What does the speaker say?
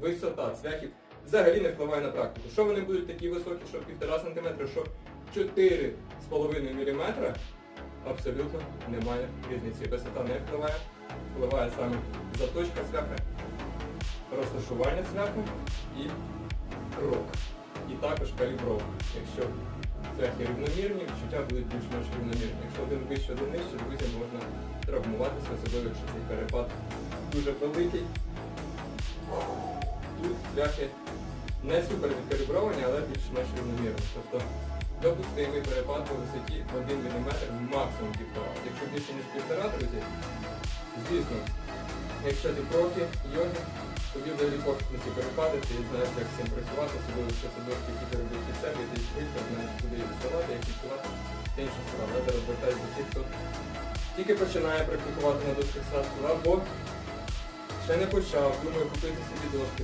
Висота цвяхів взагалі не впливає на практику. Що вони будуть такі високі, що 1,5 см, що 4,5 мм, абсолютно немає різниці. Висота не впливає, впливає саме заточка цвяха, розташування цвяху і крок. І також калібровка. Якщо цвяхи рівномірні, відчуття будуть більш-менш рівномірні. Якщо один вище, один нижче, друзі, можна травмуватися, особливо якщо цей перепад дуже великий. Тут не супер відкалібровані, але більш-менш рівномірні. Тобто допустимий перепад по висоті 1 мм, максимум 1,5. Якщо більше ніж 1,5, друзі, звісно, якщо ти профі, йоги, тобі взагалі на ці перепади, ти знаєш, як з цим працювати, особливо якщо це дошки, які ти робив під себе, ти швидко знаєш, куди їх доставати, як відчувати, це інша справа. Я зараз звертаюся до тих, хто тільки починає практикувати на дошках садку, або ще не почав, думаю купити собі дошки.